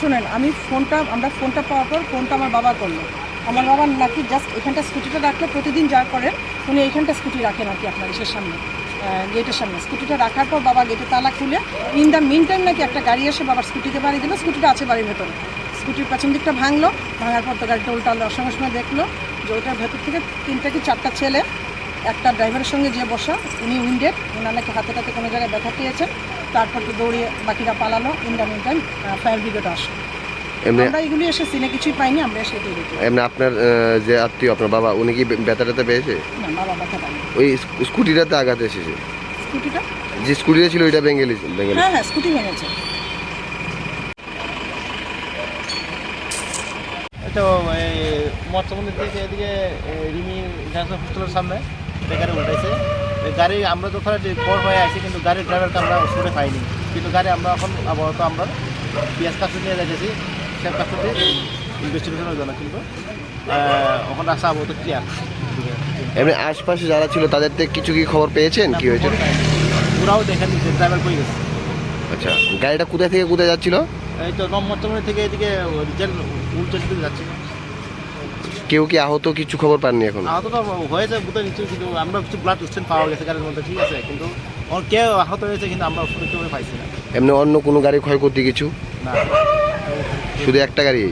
শোনেন, আমি ফোনটা, আমরা ফোনটা পাওয়ার পর ফোনটা আমার বাবা করল। আমার বাবা নাকি জাস্ট এখানটা স্কুটিটা রাখলে প্রতিদিন যা করেন, উনি এইখানটা স্কুটি রাখেন আর কি আপনার ইসের সামনে গেটের সামনে। স্কুটিটা রাখার পর বাবা গেটে তালা খুলে ইন দ্য মিন টাইম নাকি একটা গাড়ি এসে বাবার স্কুটিতে বাড়ি দিল স্কুটিটা আছে বাড়ির ভেতরে। স্কুটির পেছন দিকটা ভাঙলো, ভাঙার পর তো গাড়িটা উল্টালো সঙ্গে সময় দেখল যে ওটার ভেতর থেকে তিনটা কি চারটা ছেলে একটা ড্রাইভারের সঙ্গে যে বসা উনি উইন্ডেড ওনার নাকি হাতে হাতে কোনো জায়গায় ব্যথা পেয়েছেন তারপর তো দৌড়িয়ে বাকিরা পালালো in the mean time fire brigade আসে এমনি আমরা এগুলি এসে সিনে কিছুই পাইনি আমরা এসে এমনি আপনার যে আত্মীয় আপনার বাবা উনি কি ব্যথা ট্যাথা পেয়েছে? না বাবা ব্যথা পাইনি ওই স্কুটিটাতে আঘাত এসেছে। স্কুটিটা? যে স্কুটিটা ছিল ওইটা বেঙ্গলি বেঙ্গলি হ্যাঁ হ্যাঁ স্কুটি ভেঙেছে। তো এই মৎস্যমন্দির থেকে এদিকে রিমি ইন্টারন্যাশনাল হোস্টেলের সামনে। গাড়ি উঠেছে গাড়ি আমরা যখন পর হয়ে আসি কিন্তু গাড়ির ড্রাইভারকে আমরা শুনে পাইনি। কিন্তু গাড়ি আমরা এখন আপাতত আমরা পিএস কাস্টডি নিয়ে যাচ্ছি সেফ কাস্টডি ইনভেস্টিগেশনের জন্য কিন্তু। ওখানে আসা আপাতত ক্লিয়ার এমনি আশপাশে যারা ছিল তাদের থেকে কিছু কি খবর পেয়েছেন? কি হয়েছে? ওরাও দেখেন যে ড্রাইভার কই গেছে। আচ্ছা গাড়িটা কোথায় থেকে কোথায় যাচ্ছিল? এই তো নম মৎস্যমন্দির থেকে এদিকে উল্টো দিকে যাচ্ছে কেউ কি আহত কিছু খবর পাননি এখন? আহত তো হয়েছে বুঝতে নিচ্ছি কিন্তু আমরা কিছু ব্লাড স্টেন পাওয়া গেছে গাড়ির মধ্যে ঠিক আছে কিন্তু ওর কেউ আহত হয়েছে কিন্তু আমরা কেউ পাইছি না। এমনি অন্য কোনো গাড়ি ক্ষয়ক্ষতি কিছু? না। শুধু একটা গাড়ি